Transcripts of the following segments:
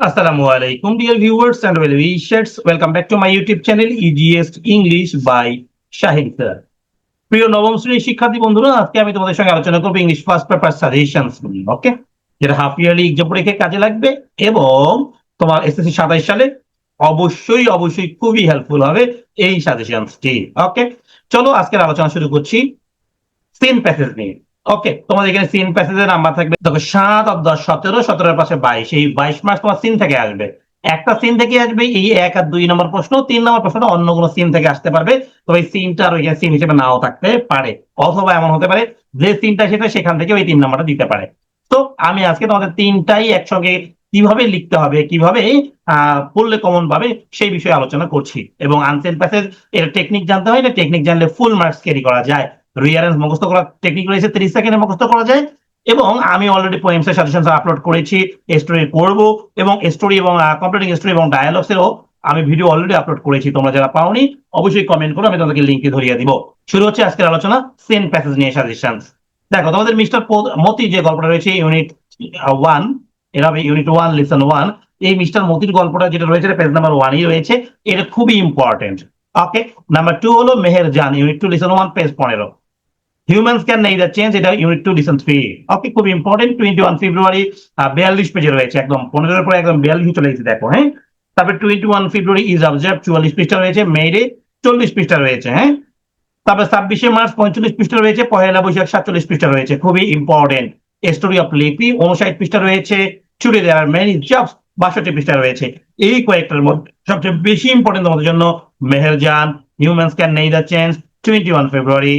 Assalamu alaikum, dear viewers and well wishers. Welcome back to my YouTube channel, EGS English by Shahid sir. প্রিয় নবম শ্রেণির শিক্ষার্থী বন্ধুরা আজকে আমি তোমাদের সঙ্গে আলোচনা করব English first paper suggestions okay যেটা হাফ ইয়ারলি এক্সাম পরীক্ষায় কাজে লাগবে এবং তোমার এসএসসি সাতাইশ সালে অবশ্যই অবশ্যই খুবই হেল্পফুল হবে এই সাজেশনসটি ওকে চলো আজকের আলোচনা শুরু করছি সিন প্যাসেজ নিয়ে ওকে তোমাদের এখানে সিন প্যাসেজের নাম্বার থাকবে। দেখো, সাত আর দশ সতেরো, সতেরোর পাশে বাইশ। এই বাইশ মার্কস তোমার সিন থেকে আসবে। একটা সিন থেকে আসবে, এই এক আর দুই নম্বর প্রশ্ন, তিন নম্বর প্রশ্নটা অন্য কোনো সিন থেকে আসতে পারবে। তবে এই সিনটা আর ওইখানে সিন হিসেবে নাও থাকতে পারে। অথবা এমন হতে পারে, যে সিনটা সেটা সেখান থেকে ওই তিন নম্বরটা দিতে পারে। তো আমি আজকে তোমাদের তিনটাই একসঙ্গে কীভাবে লিখতে হবে, কীভাবে পড়লে কমন পাবে, সেই বিষয়ে আলোচনা করছি। এবং আনসেন প্যাসেজ এর টেকনিক জানতে হয়, এটা টেকনিক জানলে ফুল মার্কস ক্যারি করা যায়। রিয়ারেন্স মুখস্থ করার টেকনিক রয়েছে তিরিশ সেকেন্ডে মুখস্থ করা যায়। এবং আমি অলরেডি পোয়েমস এর সাজেশন আপলোড করেছি স্টোরি করব, এবং স্টোরি এবং কমপ্লিটিং স্টোরি এবং ডায়ালগস এরও আমি ভিডিও অলরেডি আপলোড করেছি। তোমরা যারা পাওনি, অবশ্যই কমেন্ট করো, আমি তোমাদেরকে লিঙ্কে ধরিয়ে দিব। শুরু হচ্ছে আজকের আলোচনা সেন প্যাসেজ নিয়ে সাজেশন দেখো, তোমাদের মিস্টার মতি যে গল্পটা রয়েছে ইউনিট ওয়ানের ইউনিট ওয়ান লিসন ওয়ান এই মিস্টার মতির গল্পটা যেটা রয়েছে পেজ নাম্বার ওয়ানই রয়েছে। এটা খুবই ইম্পর্টেন্ট ওকে নাম্বার টু হলো Meher Jaan unit two lesson one page পনেরো। হিউম্যানস ক্যান নেইদার চেঞ্জ এটা unit two lesson three okay খুব ইম্পর্টেন্ট টোয়েন্টি ওয়ান ফেব্রুয়ারি বিয়াল্লিশ পেজে রয়েছে, একদম পনেরোর পরে একদম বিয়াল্লিশ চলে গেছে দেখো হ্যাঁ? তারপরে twenty one February is observe চুয়াল্লিশ পৃষ্ঠা রয়েছে মেডে চল্লিশ পৃষ্ঠা রয়েছে হ্যাঁ? তারপরে ছাব্বিশে মার্চ পঁয়তাল্লিশ পৃষ্ঠা রয়েছে, পহেলা বৈশাখ, সাতচল্লিশ পৃষ্ঠা রয়েছে, খুবই ইম্পর্টেন্ট স্টোরি অফ লিপি উনষাট পৃষ্ঠা রয়েছে চুরি দেয়ার মেনি জবস বাষট্টি পৃষ্ঠা রয়েছে, এই কয়েকটার মধ্যে সবচেয়ে বেশি ইম্পর্টেন্ট তোমাদের জন্য, Meherjaan humans can neither change twenty one February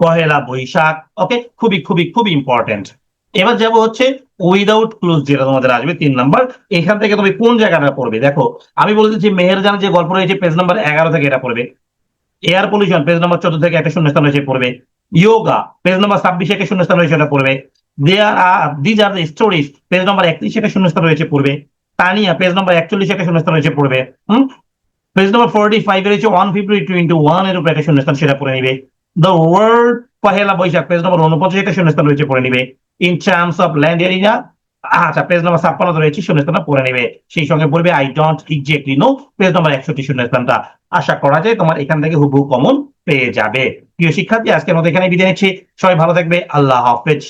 Pohela Boishakh okay খুবই খুবই খুবই ইম্পর্টেন্ট এবার যাব হচ্ছে উইদাউট ক্লুজ যেটা তোমাদের আসবে তিন নাম্বার এখান থেকে তুমি কোন জায়গাটা পড়বে? দেখো, আমি বলে দিচ্ছি মেহেরজানের যে গল্প রয়েছে পেজ নাম্বার এগারো থেকে এটা পড়বে। এয়ার পলিউশন পেজ নাম্বার চোদ্দ থেকে একটা শূন্যস্থান রয়েছে, পড়বে। ইয়োগা পেজ নাম্বার ছাব্বিশে একটা শূন্যস্থান রয়েছে, এটা পড়বে। There are these are stories page number একত্রিশ একটা শূন্যস্থান রয়েছে, পড়বে। তানিয়া পেজ নাম্বার একচল্লিশ একটা শূন্যস্থান রয়েছে, পড়বে। হুম? পেজ নাম্বার ফোর্টি ফাইভ রয়েছে ওয়ান ফিফটি টোয়েন্টি ওয়ানের উপরে একটা শূন্যস্থান, সেটা পড়ে নিবে। The world Pohela Boishakh page number উনপঞ্চাশ একটা শূন্যস্থান রয়েছে, পড়ে নিবে। In terms of land area আচ্ছা পেজ নম্বর ছাপ্পান্ন রয়েছে, শূন্যস্থানটা পড়ে নেবে। সেই সঙ্গে পড়বে I don't exactly know page number একষট্টি, শূন্যস্থানটা। আশা করা যায় তোমার এখান থেকে হুবহু কমন পেয়ে যাবে। প্রিয় শিক্ষার্থী, আজকের মতো এখানে বিদায় নিচ্ছি। সবাই ভালো থাকবে, আল্লাহ হাফেজ।